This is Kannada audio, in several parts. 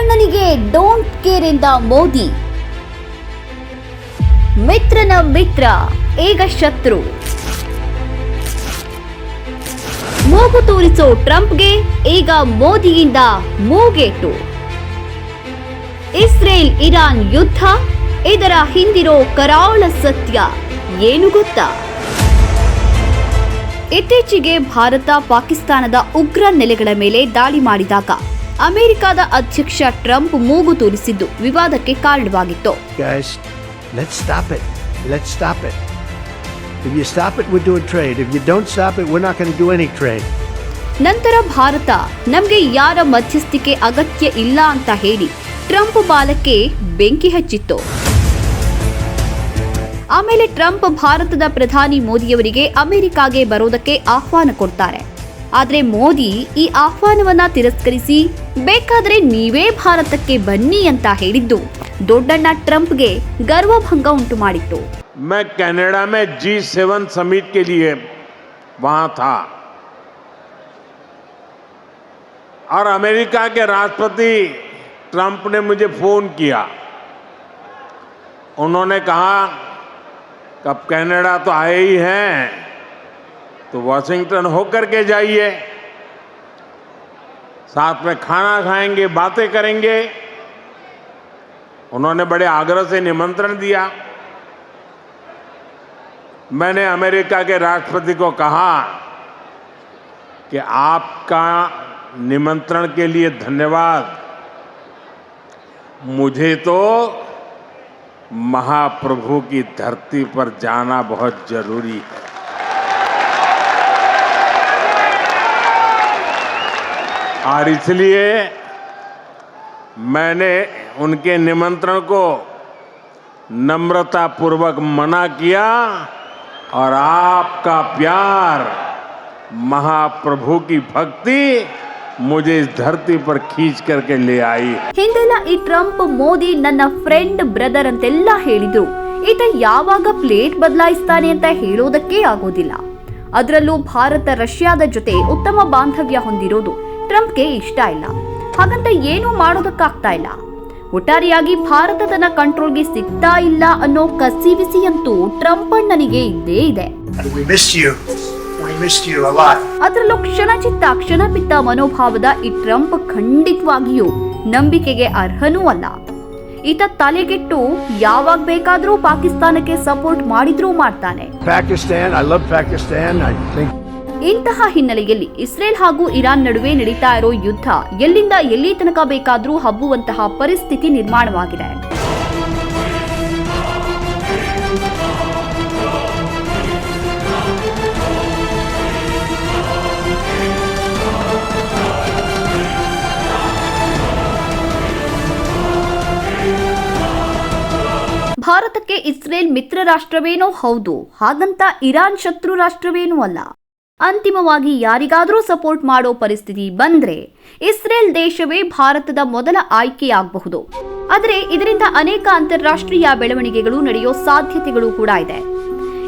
ದೊಡ್ಡಣ್ಣನಿಗೆ ಡೋಂಟ್ ಕೇರ್ ಇಂದ ಮೋದಿ. ಮಿತ್ರನ ಮಿತ್ರ, ಈಗ ಶತ್ರು. ಮೂಗು ತೋರಿಸೋ ಟ್ರಂಪ್ಗೆ ಈಗ ಮೋದಿಯಿಂದ ಮೂಗೇಟು. ಇಸ್ರೇಲ್ ಇರಾನ್ ಯುದ್ಧ, ಇದರ ಹಿಂದಿರೋ ಕರಾಳ ಸತ್ಯ, ಏನು ಗೊತ್ತಾ? ಇತ್ತೀಚೆಗೆ ಭಾರತ ಪಾಕಿಸ್ತಾನದ ಉಗ್ರ ನೆಲೆಗಳ ಮೇಲೆ ದಾಳಿ ಮಾಡಿದಾಗ ಅಮೆರಿಕದ ಅಧ್ಯಕ್ಷ ಟ್ರಂಪ್ ಮೂಗು ತೋರಿಸಿದ್ದು ವಿವಾದಕ್ಕೆ ಕಾರಣವಾಗಿತ್ತು. ನಂತರ ಭಾರತ ನಮಗೆ ಯಾರ ಮಧ್ಯಸ್ಥಿಕೆ ಅಗತ್ಯ ಇಲ್ಲ ಅಂತ ಹೇಳಿ ಟ್ರಂಪ್ ಬಾಲಕ್ಕೆ ಬೆಂಕಿ ಹಚ್ಚಿತ್ತು. ಆಮೇಲೆ ಟ್ರಂಪ್ ಭಾರತದ ಪ್ರಧಾನಿ ಮೋದಿಯವರಿಗೆ ಅಮೆರಿಕಾಗೆ ಬರೋದಕ್ಕೆ ಆಹ್ವಾನ ಕೊಡ್ತಾರೆ. ಆದ್ರೆ ಮೋದಿ ಈ ಆಹ್ವಾನವನ್ನ ತಿರಸ್ಕರಿಸಿ ಬೇಕಾದ್ರೆ ನೀವೇ ಭಾರತಕ್ಕೆ ಬನ್ನಿ ಅಂತ ಹೇಳಿದ್ದು ದೊಡ್ಡಣ್ಣ ಟ್ರಂಪ್ಗೆ ಗರ್ವಭಂಗ ಉಂಟು ಮಾಡಿತ್ತು मैं कनाडा में जी सेवन समिट के लिए वहां था और अमेरिका के राष्ट्रपति ट्रंप ने मुझे फोन किया उन्होंने कहा कि अब कनाडा तो आए ही हैं तो वॉशिंगटन होकर के जाइए। साथ में खाना खाएँगे, बातें करेंगे। उन्होंने बड़े आग्रह से निमंत्रण दिया। मैंने अमेरिका के राष्ट्रपति को कहा कि आपका निमंत्रण के लिए धन्यवाद। मुझे तो महाप्रभु की धरती पर जाना बहुत ज़रूरी है। और इसलिए मैंने उनके निमंत्रण को नम्रता पूर्वक मना किया और आपका प्यार महाप्रभु की भक्ति मुझे इस धरती पर खींच करके ले आई है ಹಿಂದೆಲ್ಲ ಈ ಟ್ರಂಪ್ ಮೋದಿ ನನ್ನ ಫ್ರೆಂಡ್ ಬ್ರದರ್ ಅಂತೆಲ್ಲ ಹೇಳಿದ್ರು ಈತ ಯಾವಾಗ ಪ್ಲೇಟ್ ಬದಲಾಯಿಸ್ತಾನೆ ಅಂತ ಹೇಳೋದಕ್ಕೆ ಆಗೋದಿಲ್ಲ ಅದರಲ್ಲೂ ಭಾರತ ರಷ್ಯಾದ ಜೊತೆ ಉತ್ತಮ ಬಾಂಧವ್ಯ ಹೊಂದಿರೋದು ಟ್ರಂಪ್ಗೆ ಇಷ್ಟ ಇಲ್ಲ. ಹಾಗಂತ ಏನೂ ಮಾಡೋದಕ್ಕಾಗ್ತಾ ಇಲ್ಲ. ಒಟ್ಟಾರೆಯಾಗಿ ಭಾರತ ತನ್ನ ಕಂಟ್ರೋಲ್ಗೆ ಸಿಗ್ತಾ ಇಲ್ಲ ಅನ್ನೋ ಕಸಿವಿಸಿಯಂತೂ ಟ್ರಂಪ್ ಅಣ್ಣನಿಗೆ ಇದ್ದೇ ಇದೆ. ಅದರಲ್ಲೂ ಕ್ಷಣಚಿತ್ತ ಕ್ಷಣಪಿತ್ತ ಮನೋಭಾವದ ಈ ಟ್ರಂಪ್ ಖಂಡಿತವಾಗಿಯೂ ನಂಬಿಕೆಗೆ ಅರ್ಹನೂ ಅಲ್ಲ. ಈತ ತಲೆಗೆಟ್ಟು ಯಾವಾಗ ಬೇಕಾದರೂ ಪಾಕಿಸ್ತಾನಕ್ಕೆ ಸಪೋರ್ಟ್ ಮಾಡಿದ್ರೂ ಮಾಡ್ತಾನೆ. Pakistan I love Pakistan I think ಇಂತಹ ಹಿನ್ನೆಲೆಯಲ್ಲಿ ಇಸ್ರೇಲ್ ಹಾಗೂ ಇರಾನ್ ನಡುವೆ ನಡೀತಾ ಇರೋ ಯುದ್ಧ ಎಲ್ಲಿಂದ ಎಲ್ಲಿ ತನಕ ಬೇಕಾದರೂ ಹಬ್ಬುವಂತಹ ಪರಿಸ್ಥಿತಿ ನಿರ್ಮಾಣವಾಗಿದೆ. ಭಾರತಕ್ಕೆ ಇಸ್ರೇಲ್ ಮಿತ್ರ ರಾಷ್ಟ್ರವೇನೋ ಹೌದು, ಹಾಗಂತ ಇರಾನ್ ಶತ್ರು ರಾಷ್ಟ್ರವೇನೂ ಅಲ್ಲ. ಅಂತಿಮವಾಗಿ ಯಾರಿಗಾದರೂ ಸಪೋರ್ಟ್ ಮಾಡೋ ಪರಿಸ್ಥಿತಿ ಬಂದ್ರೆ ಇಸ್ರೇಲ್ ದೇಶವೇ ಭಾರತದ ಮೊದಲ ಆಯ್ಕೆಯಾಗಬಹುದು. ಆದರೆ ಇದರಿಂದ ಅನೇಕ ಅಂತಾರಾಷ್ಟ್ರೀಯ ಬೆಳವಣಿಗೆಗಳು ನಡೆಯೋ ಸಾಧ್ಯತೆಗಳು ಕೂಡ ಇದೆ.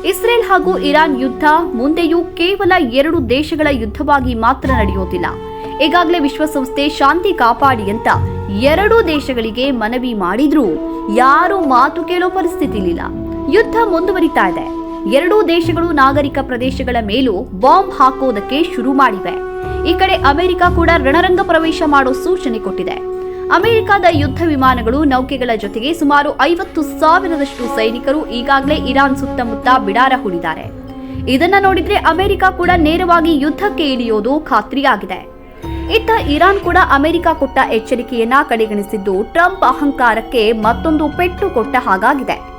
ಇಸ್ರೇಲ್ ಹಾಗೂ ಇರಾನ್ ಯುದ್ಧ ಮುಂದೆಯೂ ಕೇವಲ ಎರಡು ದೇಶಗಳ ಯುದ್ಧವಾಗಿ ಮಾತ್ರ ನಡೆಯೋದಿಲ್ಲ. ಈಗಾಗಲೇ ವಿಶ್ವಸಂಸ್ಥೆ ಶಾಂತಿ ಕಾಪಾಡಿ ಅಂತ ಎರಡೂ ದೇಶಗಳಿಗೆ ಮನವಿ ಮಾಡಿದ್ರೂ ಯಾರೂ ಮಾತು ಕೇಳೋ ಪರಿಸ್ಥಿತಿ ಇಲ್ಲ ಯುದ್ಧ ಮುಂದುವರಿತಾ ಇದೆ. ಎರಡೂ ದೇಶಗಳು ನಾಗರಿಕ ಪ್ರದೇಶಗಳ ಮೇಲೂ ಬಾಂಬ್ ಹಾಕೋದಕ್ಕೆ ಶುರು ಮಾಡಿವೆ. ಈ ಕಡೆ ಅಮೆರಿಕ ಕೂಡ ರಣರಂಗ ಪ್ರವೇಶ ಮಾಡೋ ಸೂಚನೆ ಕೊಟ್ಟಿದೆ. ಅಮೆರಿಕದ ಯುದ್ಧ ವಿಮಾನಗಳು ನೌಕೆಗಳ ಜೊತೆಗೆ ಸುಮಾರು ಐವತ್ತು ಸಾವಿರದಷ್ಟು ಸೈನಿಕರು ಈಗಾಗಲೇ ಇರಾನ್ ಸುತ್ತಮುತ್ತ ಬಿಡಾರ ಹೂಡಿದ್ದಾರೆ. ಇದನ್ನ ನೋಡಿದ್ರೆ ಅಮೆರಿಕ ಕೂಡ ನೇರವಾಗಿ ಯುದ್ಧಕ್ಕೆ ಇಳಿಯೋದು ಖಾತ್ರಿಯಾಗಿದೆ. ಇತ್ತ ಇರಾನ್ ಕೂಡ ಅಮೆರಿಕ ಕೊಟ್ಟ ಎಚ್ಚರಿಕೆಯನ್ನ ಕಡೆಗಣಿಸಿದ್ದು ಟ್ರಂಪ್ ಅಹಂಕಾರಕ್ಕೆ ಮತ್ತೊಂದು ಪೆಟ್ಟು ಕೊಟ್ಟ ಹಾಗಾಗಿದೆ.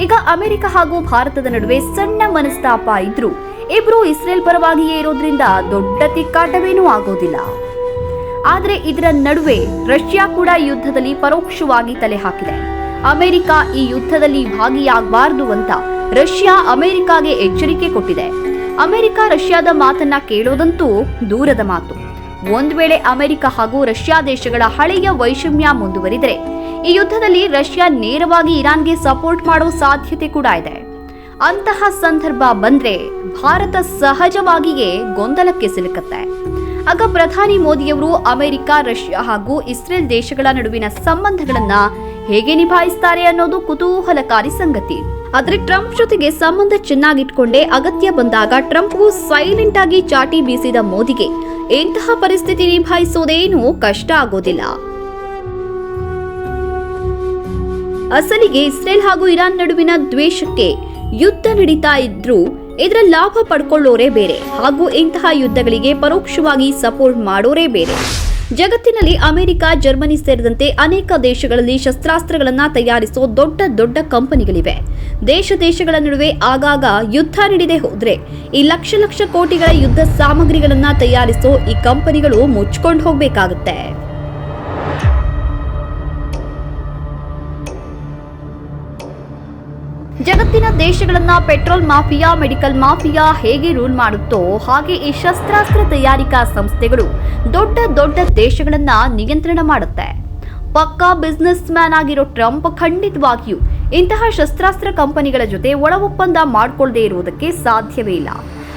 ಈಗ ಅಮೆರಿಕ ಹಾಗೂ ಭಾರತದ ನಡುವೆ ಸಣ್ಣ ಮನಸ್ತಾಪ ಇದ್ರೂ ಇಬ್ರು ಇಸ್ರೇಲ್ ಪರವಾಗಿಯೇ ಇರೋದ್ರಿಂದ ದೊಡ್ಡ ತಿಕ್ಕಾಟವೇನೂ ಆಗೋದಿಲ್ಲ. ಆದರೆ ಇದರ ನಡುವೆ ರಷ್ಯಾ ಕೂಡ ಯುದ್ಧದಲ್ಲಿ ಪರೋಕ್ಷವಾಗಿ ತಲೆ ಹಾಕಿದೆ. ಅಮೆರಿಕ ಈ ಯುದ್ಧದಲ್ಲಿ ಭಾಗಿಯಾಗಬಾರದು ಅಂತ ರಷ್ಯಾ ಅಮೆರಿಕಾಗೆ ಎಚ್ಚರಿಕೆ ಕೊಟ್ಟಿದೆ. ಅಮೆರಿಕ ರಷ್ಯಾದ ಮಾತನ್ನ ಕೇಳೋದಂತೂ ದೂರದ ಮಾತು. ಒಂದ್ ವೇಳೆ ಅಮೆರಿಕ ಹಾಗೂ ರಷ್ಯಾ ದೇಶಗಳ ಹಳೆಯ ವೈಷಮ್ಯ ಮುಂದುವರಿದರೆ ಈ ಯುದ್ಧದಲ್ಲಿ ರಷ್ಯಾ ನೇರವಾಗಿ ಇರಾನ್ಗೆ ಸಪೋರ್ಟ್ ಮಾಡೋ ಸಾಧ್ಯತೆ ಕೂಡ ಇದೆ. ಅಂತಹ ಸಂದರ್ಭ ಬಂದ್ರೆ ಭಾರತ ಸಹಜವಾಗಿಯೇ ಗೊಂದಲಕ್ಕೆ ಸಿಲುಕತ್ತೆ. ಆಗ ಪ್ರಧಾನಿ ಮೋದಿಯವರು ಅಮೆರಿಕ, ರಷ್ಯಾ ಹಾಗೂ ಇಸ್ರೇಲ್ ದೇಶಗಳ ನಡುವಿನ ಸಂಬಂಧಗಳನ್ನ ಹೇಗೆ ನಿಭಾಯಿಸ್ತಾರೆ ಅನ್ನೋದು ಕುತೂಹಲಕಾರಿ ಸಂಗತಿ. ಆದ್ರೆ ಟ್ರಂಪ್ ಜೊತೆಗೆ ಸಂಬಂಧ ಚೆನ್ನಾಗಿಟ್ಕೊಂಡೆ ಅಗತ್ಯ ಬಂದಾಗ ಟ್ರಂಪ್ಗೂ ಸೈಲೆಂಟ್ ಆಗಿ ಚಾಟಿ ಬೀಸಿದ ಮೋದಿಗೆ ಇಂತಹ ಪರಿಸ್ಥಿತಿ ನಿಭಾಯಿಸೋದೇನೂ ಕಷ್ಟ ಆಗೋದಿಲ್ಲ. ಅಸಲಿಗೆ ಇಸ್ರೇಲ್ ಹಾಗೂ ಇರಾನ್ ನಡುವಿನ ದ್ವೇಷಕ್ಕೆ ಯುದ್ಧ ನಡೀತಾ ಇದ್ರೂ ಇದರ ಲಾಭ ಪಡ್ಕೊಳ್ಳೋರೇ ಬೇರೆ ಹಾಗೂ ಇಂತಹ ಯುದ್ಧಗಳಿಗೆ ಪರೋಕ್ಷವಾಗಿ ಸಪೋರ್ಟ್ ಮಾಡೋರೇ ಬೇರೆ. ಜಗತ್ತಿನಲ್ಲಿ ಅಮೆರಿಕ, ಜರ್ಮನಿ ಸೇರಿದಂತೆ ಅನೇಕ ದೇಶಗಳಲ್ಲಿ ಶಸ್ತ್ರಾಸ್ತ್ರಗಳನ್ನು ತಯಾರಿಸೋ ದೊಡ್ಡ ದೊಡ್ಡ ಕಂಪನಿಗಳಿವೆ. ದೇಶ ದೇಶಗಳ ನಡುವೆ ಆಗಾಗ ಯುದ್ಧ ನಡೆದೇ ಹೋದ್ರೆ ಈ ಲಕ್ಷ ಲಕ್ಷ ಕೋಟಿಗಳ ಯುದ್ಧ ಸಾಮಗ್ರಿಗಳನ್ನ ತಯಾರಿಸೋ ಈ ಕಂಪನಿಗಳು ಮುಚ್ಕೊಂಡು ಹೋಗ್ಬೇಕಾಗುತ್ತೆ. ಜಗತ್ತಿನ ದೇಶಗಳನ್ನ ಪೆಟ್ರೋಲ್ ಮಾಫಿಯಾ, ಮೆಡಿಕಲ್ ಮಾಫಿಯಾ ಹೇಗೆ ರೂಲ್ ಮಾಡುತ್ತೋ ಹಾಗೆ ಈ ಶಸ್ತ್ರಾಸ್ತ್ರ ತಯಾರಿಕಾ ಸಂಸ್ಥೆಗಳು ದೊಡ್ಡ ದೊಡ್ಡ ದೇಶಗಳನ್ನ ನಿಯಂತ್ರಣ ಮಾಡುತ್ತೆ. ಪಕ್ಕಾ ಬಿಸ್ನೆಸ್ ಮ್ಯಾನ್ ಆಗಿರೋ ಟ್ರಂಪ್ ಖಂಡಿತವಾಗಿಯೂ ಇಂತಹ ಶಸ್ತ್ರಾಸ್ತ್ರ ಕಂಪನಿಗಳ ಜೊತೆ ಒಳ ಒಪ್ಪಂದ ಮಾಡಿಕೊಳ್ಳದೆ ಇರುವುದಕ್ಕೆ ಸಾಧ್ಯವೇ ಇಲ್ಲ.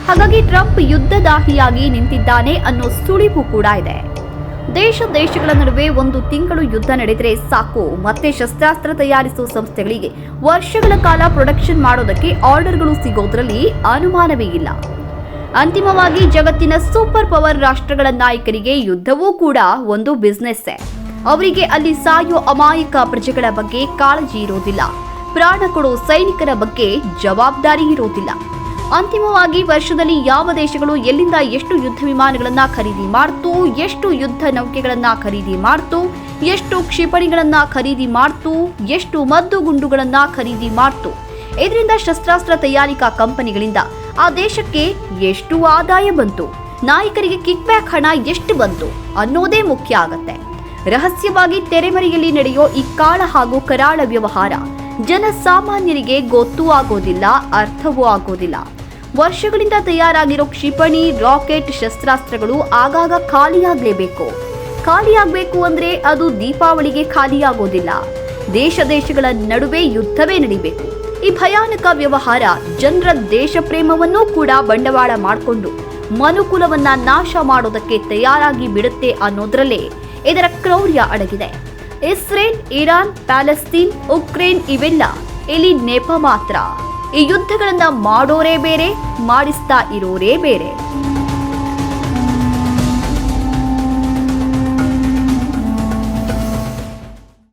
ಹಾಗಾಗಿ ಟ್ರಂಪ್ ಯುದ್ಧದಾಹಿಯಾಗಿ ನಿಂತಿದ್ದಾನೆ ಅನ್ನೋ ಸುಳಿವು ಕೂಡ ಇದೆ. ದೇಶ ದೇಶಗಳ ನಡುವೆ ಒಂದು ತಿಂಗಳು ಯುದ್ಧ ನಡೆದರೆ ಸಾಕು. ಮತ್ತೆ ಶಸ್ತ್ರಾಸ್ತ್ರ ತಯಾರಿಸುವ ಸಂಸ್ಥೆಗಳಿಗೆ ವರ್ಷಗಳ ಕಾಲ ಪ್ರೊಡಕ್ಷನ್ ಮಾಡೋದಕ್ಕೆ ಆರ್ಡರ್ಗಳು ಸಿಗೋದ್ರಲ್ಲಿ ಅನುಮಾನವೇ ಇಲ್ಲ. ಅಂತಿಮವಾಗಿ ಜಗತ್ತಿನ ಸೂಪರ್ ಪವರ್ ರಾಷ್ಟ್ರಗಳ ನಾಯಕರಿಗೆ ಯುದ್ಧವೂ ಕೂಡ ಒಂದು ಬಿಸ್ನೆಸ್ ಅವರಿಗೆ ಅಲ್ಲಿ ಸಾಯೋ ಅಮಾಯಕ ಪ್ರಜೆಗಳ ಬಗ್ಗೆ ಕಾಳಜಿ ಇರೋದಿಲ್ಲ. ಪ್ರಾಣ ಕೊಡೋ ಸೈನಿಕರ ಬಗ್ಗೆ ಜವಾಬ್ದಾರಿ ಇರೋದಿಲ್ಲ. ಅಂತಿಮವಾಗಿ ವರ್ಷದಲ್ಲಿ ಯಾವ ದೇಶಗಳು ಎಲ್ಲಿಂದ ಎಷ್ಟು ಯುದ್ಧ ವಿಮಾನಗಳನ್ನ ಖರೀದಿ ಮಾಡ್ತು, ಎಷ್ಟು ಯುದ್ಧ ನೌಕೆಗಳನ್ನ ಖರೀದಿ ಮಾಡ್ತು, ಎಷ್ಟು ಕ್ಷಿಪಣಿಗಳನ್ನ ಖರೀದಿ ಮಾಡ್ತು, ಎಷ್ಟು ಮದ್ದು ಗುಂಡುಗಳನ್ನ ಖರೀದಿ ಮಾಡ್ತು? ಇದರಿಂದ ಶಸ್ತ್ರಾಸ್ತ್ರ ತಯಾರಿಕಾ ಕಂಪನಿಗಳಿಂದ ಆ ದೇಶಕ್ಕೆ ಎಷ್ಟು ಆದಾಯ ಬಂತು? ನಾಯಕರಿಗೆ ಕಿಕ್ ಬ್ಯಾಕ್ ಹಣ ಎಷ್ಟು ಬಂತು ಅನ್ನೋದೇ ಮುಖ್ಯ ಆಗತ್ತೆ. ರಹಸ್ಯವಾಗಿ ತೆರೆಮರೆಯಲ್ಲಿ ನಡೆಯೋ ಈ ಕಾಳ ಹಾಗೂ ಕರಾಳ ವ್ಯವಹಾರ ಜನಸಾಮಾನ್ಯರಿಗೆ ಗೊತ್ತೂ ಆಗೋದಿಲ್ಲ, ಅರ್ಥವೂ ಆಗೋದಿಲ್ಲ. ವರ್ಷಗಳಿಂದ ತಯಾರಾಗಿರೋ ಕ್ಷಿಪಣಿ, ರಾಕೆಟ್, ಶಸ್ತ್ರಾಸ್ತ್ರಗಳು ಆಗಾಗ ಖಾಲಿಯಾಗಲೇಬೇಕು. ಖಾಲಿಯಾಗಬೇಕು ಅಂದ್ರೆ ಅದು ದೀಪಾವಳಿಗೆ ಖಾಲಿಯಾಗೋದಿಲ್ಲ. ದೇಶ ದೇಶಗಳ ನಡುವೆ ಯುದ್ಧವೇ ನಡಿಬೇಕು. ಈ ಭಯಾನಕ ವ್ಯವಹಾರ ಜನರ ದೇಶ ಪ್ರೇಮವನ್ನೂ ಕೂಡ ಬಂಡವಾಳ ಮಾಡಿಕೊಂಡು ಮನುಕುಲವನ್ನ ನಾಶ ಮಾಡೋದಕ್ಕೆ ತಯಾರಾಗಿ ಬಿಡುತ್ತೆ ಅನ್ನೋದ್ರಲ್ಲೇ ಇದರ ಕ್ರೌರ್ಯ ಅಡಗಿದೆ. ಇಸ್ರೇಲ್, ಇರಾನ್, ಪ್ಯಾಲೆಸ್ತೀನ್, ಉಕ್ರೇನ್ ಇವೆಲ್ಲ ಇಲ್ಲಿ ನೆಪ ಮಾತ್ರ. ಈ ಯುದ್ಧಗಳನ್ನ ಮಾಡೋರೇ ಬೇರೆ ಮಾಡಿಸ್ತಾ ಇರೋರೇ ಬೇರೆ.